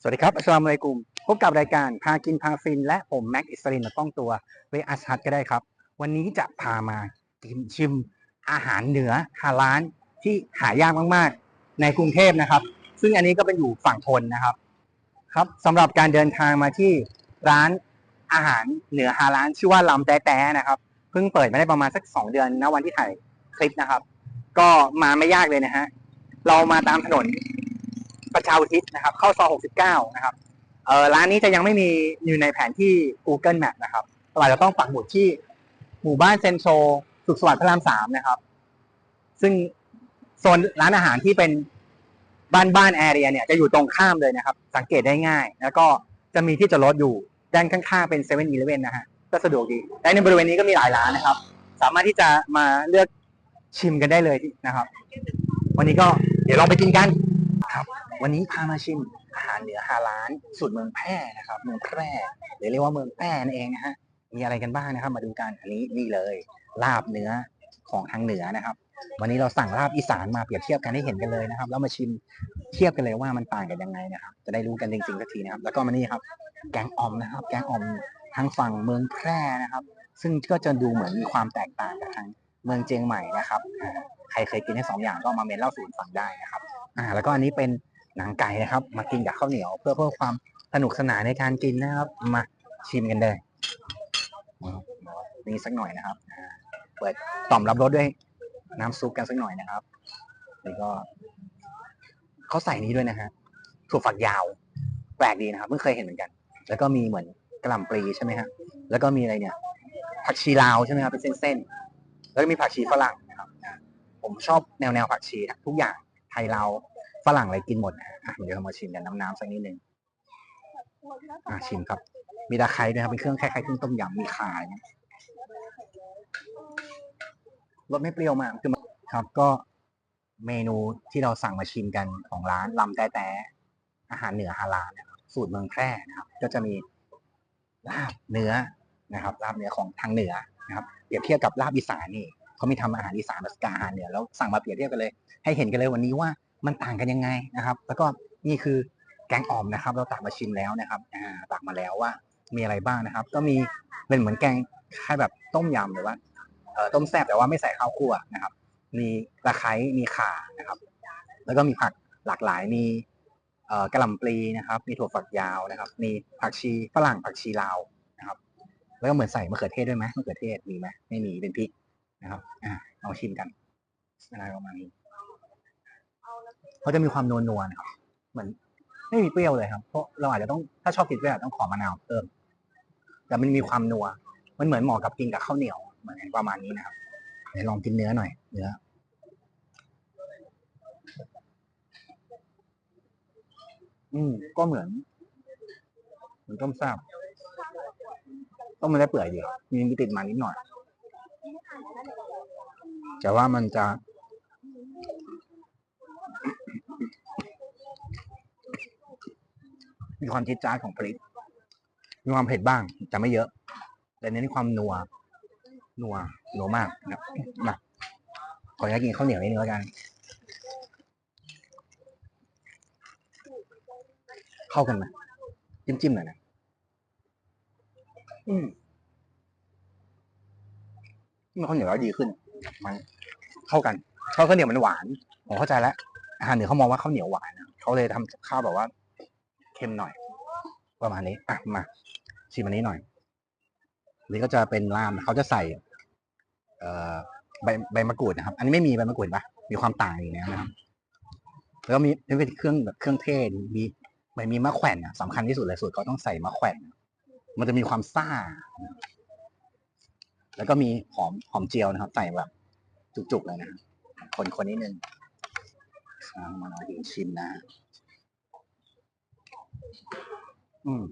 สวัสดีครับอัสลามุอะลัยกุมพบกับรายการพากินพาฟิน และผมแม็กอิสรินและต้องตัวเวอัสฮัดก็ได้ครับ วันนี้จะพามากินชิมอาหารเหนือฮาลานที่หายากมากๆ ในกรุงเทพนะครับ ซึ่งอันนี้ก็เป็นอยู่ฝั่งทนนะครับ ครับสำหรับการเดินทางมาที่ร้านอาหารเหนือฮาลานชื่อว่าลำแต้แต้นะครับเพิ่งเปิดมาได้ประมาณสักสองเดือนณวันที่ถ่ายคลิปนะครับ ก็มาไม่ยากเลยนะฮะเรามาตามถนน ประชาอุทิศนะครับ เข้าซอย69 นะครับเออร้านนี้จะยังไม่มีอยู่ในแผนที่ Google Map นะครับเราจะต้องปักหมุดที่หมู่บ้านเซนโซสุขสวัสดิ์พระรามสามนะครับ ซึ่งโซนร้านอาหารที่เป็นบ้านบ้านแอเรียเนี่ยจะอยู่ตรงข้ามเลยนะครับ สังเกตได้ง่าย แล้วก็จะมีที่จอดรถอยู่ด้านข้างๆเป็นเซเว่นอีเลฟเว่นนะฮะก็สะดวกดีและในบริเวณนี้ก็มีหลายร้านนะครับ สามารถที่จะมาเลือกชิมกันได้เลยนะครับ วันนี้ก็เดี๋ยวลองไปกินกันครับ วันนี้พามาชิมอาหารเหนือฮาลานสูตรเมืองแพร่นะครับ เมืองแพร่หรือเรียกว่าเมืองแพร่นั่นเองนะฮะมีอะไรกันบ้างนะครับ มาดูกันอันนี้นี่เลยลาบเนื้อของทางเหนือนะครับ วันนี้เราสั่งลาบอีสานมาเปรียบเทียบกันให้เห็นกันเลยนะครับ แล้วมาชิมเทียบกันเลยว่ามันต่างกันยังไงนะครับ จะได้รู้กันจริงๆสักทีนะครับ แล้วก็มานี่ครับ แกงอ่อมนะครับ แกงอ่อมทางฝั่งเมืองแพร่นะครับ ซึ่งก็จะดูเหมือนมีความแตกต่างกับทางเมืองเจียงใหม่นะครับ ใครเคยกินทั้งสองอย่างก็มาเมนเล่าสู่กันฟังได้นะครับ อ่า แล้วก็อันนี้เป็น หนังไก่นะครับ มากินกับข้าวเหนียว เพื่อเพิ่มความสนุกสนานในการกินนะครับ มาชิมกันเลยนี่สักหน่อยนะครับเปิดต่อมรับรสด้วยน้ำซุปกันสักหน่อยนะครับแล้วก็เขาใส่นี้ด้วยนะฮะถั่วฝักยาว แปลกดีนะครับเพิ่งเคยเห็นเหมือนกัน แล้วก็มีเหมือนกระหล่ำปลีใช่ไหมฮะแล้วก็มีอะไรเนี่ย ผักชีลาวใช่ไหมครับเป็นเส้นๆแล้วก็มีผักชีฝรั่งนะครับผมชอบแนวแนวผักชีทุกอย่างไทยเราว ฝรั่งอะไรกินหมดนะอะเดี๋ยวเรามาชิมกันน้ำๆสักนิดนึงอะชิมครับ มีตะไคร้ด้วยครับเป็นเครื่องคล้ายๆเครื่องต้มยำมีข่าเงี้ยรสไม่เปรี้ยวมากคือมันครับ ก็เมนูที่เราสั่งมาชิมกันของร้านลำแต่แต่อาหารเหนือฮาลาลนะครับสูตรเมืองแพร่นะครับ ก็จะมีลาบเนื้อนะครับลาบเนื้อของทางเหนือนะครับ เปรียบเทียบกับลาบอีสานนี่เขามีทำอาหารอีสานกับอาหารเหนือแล้วสั่งมาเปรียบเทียบกันเลย ให้เห็นกันเลยวันนี้ว่า มันต่างกันยังไงนะครับ แล้วก็นี่คือแกงอ่อมนะครับ เราตักมาชิมแล้วนะครับอ่าตักมาแล้วว่ามีอะไรบ้างนะครับ ก็มีเป็นเหมือนแกงคล้ายแบบต้มยำหรือว่าเอ่อต้มแซ่บแต่ว่าไม่ใส่ข้าวคั่วนะครับ มีตะไคร้มีข่านะครับ แล้วก็มีผักหลากหลายมีเอ่อกระหล่ำปลีนะครับ มีถั่วฝักยาวนะครับ มีผักชีฝรั่งผักชีลาวนะครับ แล้วก็เหมือนใส่มะเขือเทศด้วยไหมมะเขือเทศมีไหมไม่มีเป็นพริกนะครับอ่าลองชิมกันอะไรประมาณนี้ เขาจะมีความนัวๆนะครับเหมือนไม่มีเปรี้ยวเลยครับ เพราะเราอาจจะต้องถ้าชอบกินเปรี้ยวอาจจะต้องขอมะนาวเพิ่มแต่มันมีความนัว มันเหมือนเหมาะกับกินกับข้าวเหนียวเหมือนประมาณนี้นะครับเดี๋ยวลองกินเนื้อหน่อย เนื้ออืมก็เหมือนเหมือนต้มแซ่บต้มมันได้เปื่อยดีมีมีติดมันนิดหน่อยแต่ว่ามันจะ มีความจี๊ดจ๊าดของพริก มีความเผ็ดบ้างแต่ไม่เยอะ แต่เน้นความนัว นัวนัวมากนะครับมาขออนุญาตกินข้าวเหนียวนิดนึงแล้วกัน เข้ากันไหมจิ้มจิ้มๆหน่อยนะอืมมันข้าวเหนียวแล้วดีขึ้น มันเข้ากันเพราะข้าวเหนียวมันหวานผมเข้าใจแล้วอาหารเหนือเขามองว่าข้าวเหนียวหวานนะเขาเลยทำข้าวแบบว่า เค็มหน่อย ประมาณนี้อะมาชิมอันนี้หน่อยนนี้ก็จะเป็นลามเขาจะใส่ เอ่อใบใบมะกรูดนะครับ อันนี้ไม่มีใบมะกรูดปะมีความต่างอย่างนี้นะครับ แล้วก็มีเป็นเครื่องแบบเครื่องเทศมีมันมีมะแขวนอะสำคัญที่สุดเลยสูตรเขาต้องใส่มะแขวนมันจะมีความซ่า แล้วก็มีหอมหอมเจียวนะครับ ใส่แบบ จุกๆเลยนะคนคนนิดนึงมาหน่อยถึงชิมนะ อืม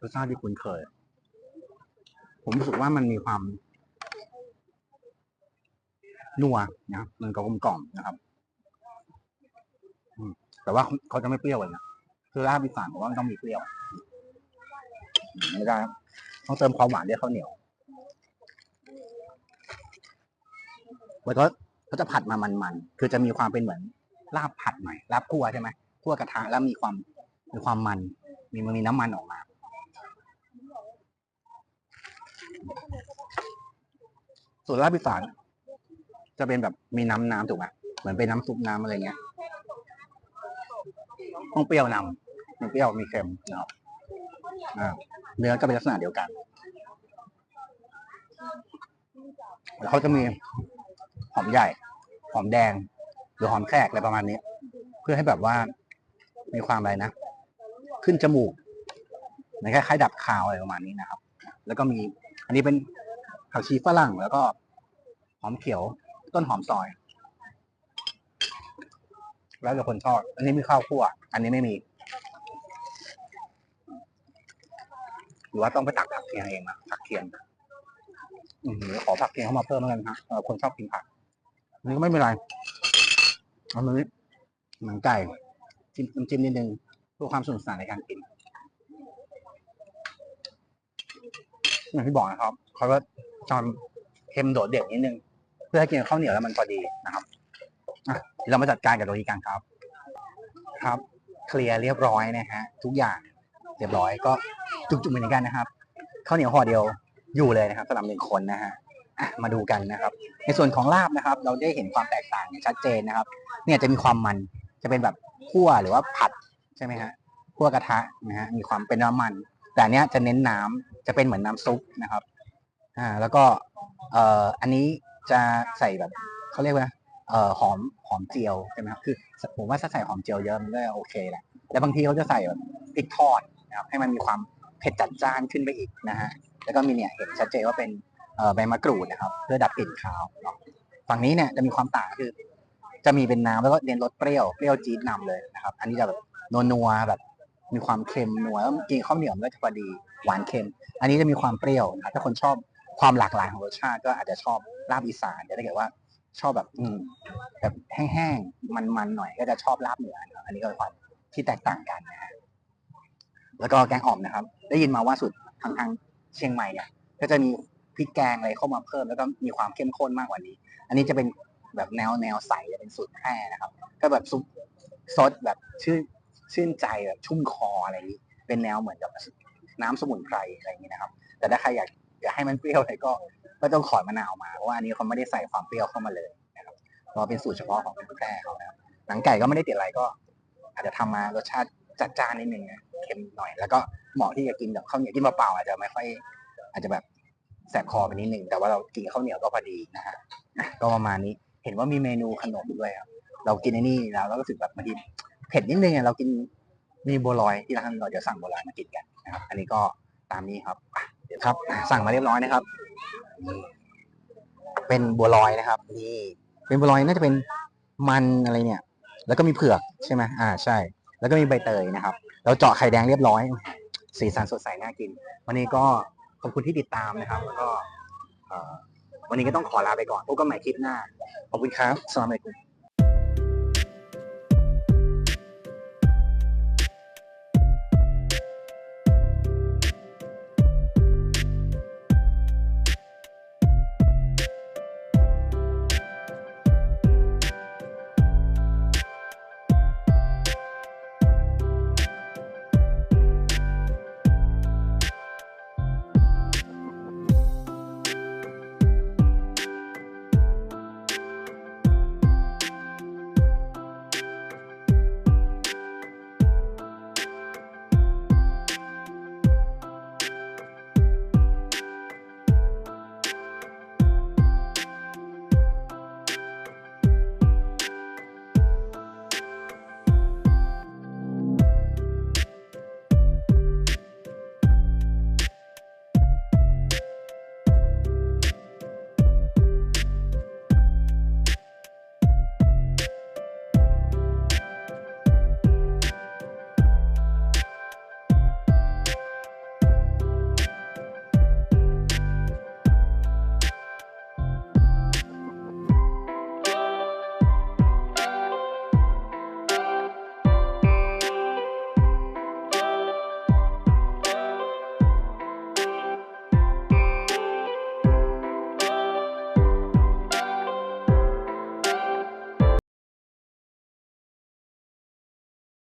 รสชาติที่คุ้นเคย ผมรู้สึกว่ามันมีความนัวนะครับมันก็กลมกล่อมนะครับอืมแต่ว่าเขาจะไม่เปรี้ยวเลยนะคือลาบอีสานผมว่ามันต้องมีเปรี้ยวไม่ได้ต้องเติมความหวานด้วยข้าวเหนียวแล้วก็เขาจะผัดมามันๆ คือจะมีความเป็นเหมือนลาบผัดหน่อยลาบคั่วใช่ไหมคั่วกระทะแล้วมีความ มีความมัน มีมันมีน้ำมันออกมา ส่วนลาบอีสานจะเป็นแบบมีน้ำน้ำถูกไหมเหมือนเป็นน้ำซุปน้ำอะไรเงี้ยต้องเปรี้ยวนำมีเปรี้ยวมีเค็มนะครับเนื้อก็เป็นลักษณะเดียวกันแล้วเขาจะมีหอมใหญ่ หอมแดง หรือหอมแขกอะไรประมาณนี้ เพื่อให้แบบว่ามีความอะไรนะ ขึ้นจมูกเหมือนคล้ายๆดับคาวอะไรประมาณนี้นะครับ แล้วก็มีอันนี้เป็นผักชีฝรั่งแล้วก็หอมเขียวต้นหอมซอย แล้วแต่คนชอบอันนี้มีข้าวคั่ว อันนี้ไม่มีหรือว่าต้องไปตักผักเคียงเองนะผักเคียงอืมขอผักเคียงเข้ามาเพิ่มแล้วกันฮะคนชอบกินผักอันนี้ก็ไม่เป็นไรเอามือหนังไก่จิ้มน้ำจิ้มนิดนึง เพื่อความสนุกสนานในการกินอย่างที่บอกนะครับเขาก็จอนเค็มโดดเด่นนิดนึง เพื่อให้กินกับข้าวเหนียวแล้วมันพอดีนะครับเดี๋ยวเรามาจัดการกับตรงนี้กันครับ ครับ เคลียร์เรียบร้อยนะฮะทุกอย่างเรียบร้อยก็จุกๆเหมือนกันนะครับข้าวเหนียวห่อเดียวอยู่เลยนะครับสำหรับหนึ่งคนนะฮะอะมาดูกันนะครับ ในส่วนของลาบนะครับ เราได้เห็นความแตกต่างอย่างชัดเจนนะครับ เนี่ยจะมีความมันจะเป็นแบบคั่วหรือว่าผัด ใช่ไหมฮะคั่วกระทะนะฮะมีความเป็นน้ำมัน แต่อันเนี้ยจะเน้นน้ำจะเป็นเหมือนน้ำซุปนะครับอ่าแล้วก็เอ่ออันนี้จะใส่แบบเขาเรียกว่าเอ่อหอมหอมเจียวใช่ไหมครับคือผมว่าถ้าใส่หอมเจียวเยอะมันก็โอเคแหละแล้วบางทีเขาจะใส่แบบพริกทอดนะครับให้มันมีความเผ็ดจัดจ้านขึ้นไปอีกนะฮะแล้วก็มีเนี่ยเห็นชัดเจนว่าเป็นเอ่อใบมะกรูดนะครับ เพื่อดับกลิ่นคาวเนาะฝั่งนี้เนี่ยจะมีความต่างคือ จะมีเป็นน้ำแล้วก็เน้นรสเปรี้ยวเปรี้ยวจี๊ดนำเลยนะครับ อันนี้จะแบบ นัวๆแบบมีความเค็มนัวแล้วกินข้าวเหนียวมันก็จะพอดีหวานเค็ม อันนี้จะมีความเปรี้ยวนะถ้าคนชอบความหลากหลายของรสชาติก็อาจจะชอบลาบอีสานแต่ถ้าเกิดว่าชอบแบบอืมแบบแห้งๆมันๆหน่อยก็จะชอบลาบเหนืออันนี้ก็เป็นความที่แตกต่างกันนะฮะแล้วก็แกงอ่อมนะครับ ได้ยินมาว่าสุดทางทางเชียงใหม่เนี่ยก็จะมีพริกแกงอะไรเข้ามาเพิ่มแล้วก็มีความเข้มข้นมากกว่านี้ อันนี้จะเป็นแบบแนวแนวใสจะเป็นสูตรแพร่นะครับ ก็แบบซุปซดแบบชื่น ชื่นใจแบบชุ่มคออะไรนี้ เป็นแนวเหมือนกับน้ำสมุนไพรอะไรอย่างนี้นะครับ แต่ถ้าใครอยากอยากให้มันเปรี้ยวเลยก็ก็ต้องขอดมะนาวมาเพราะว่าอันนี้เขาไม่ได้ใส่ความเปรี้ยวเข้ามาเลยนะครับเพราะเป็นสูตรเฉพาะของแพร่เขานะครับหนังไก่ก็ไม่ได้ติดอะไรก็ อาจจะทำมารสชาติจัดจ้านนิดนึงนะเค็มหน่อย แล้วก็เหมาะที่จะกินแบบข้าวเหนียวกินเปล่าๆอาจจะไม่ค่อย อาจจะแบบแสบคอไปนิดนึงแต่ว่าเรากินข้าวเหนียวก็พอดีนะฮะอะก็ประมาณนี้เห็นว่ามีเมนูขนมด้วยครับเรากินไอ้นี่แล้วเราก็รู้สึกแบบบางที เผ็ดนิดนึงอะเรากินมีบัวลอยที่ร้านเราเดี๋ยวสั่งบัวลอยมากินกันนะครับ อันนี้ก็ตามนี้ครับเดี๋ยวครับ สั่งมาเรียบร้อยนะครับนี่เป็นบัวลอยนะครับนี่เป็นบัวลอยน่าจะเป็นมันอะไรเนี่ย แล้วก็มีเผือกใช่ไหมอ่าใช่ แล้วก็มีใบเตยนะครับ เราเจาะไข่แดงเรียบร้อย สีสันสดใสน่ากิน วันนี้ก็ขอบคุณที่ติดตามนะครับ แล้วก็วันนี้ก็ต้องขอลาไปก่อนพบกันใหม่คลิปหน้า ขอบคุณครับสวัสดีครับ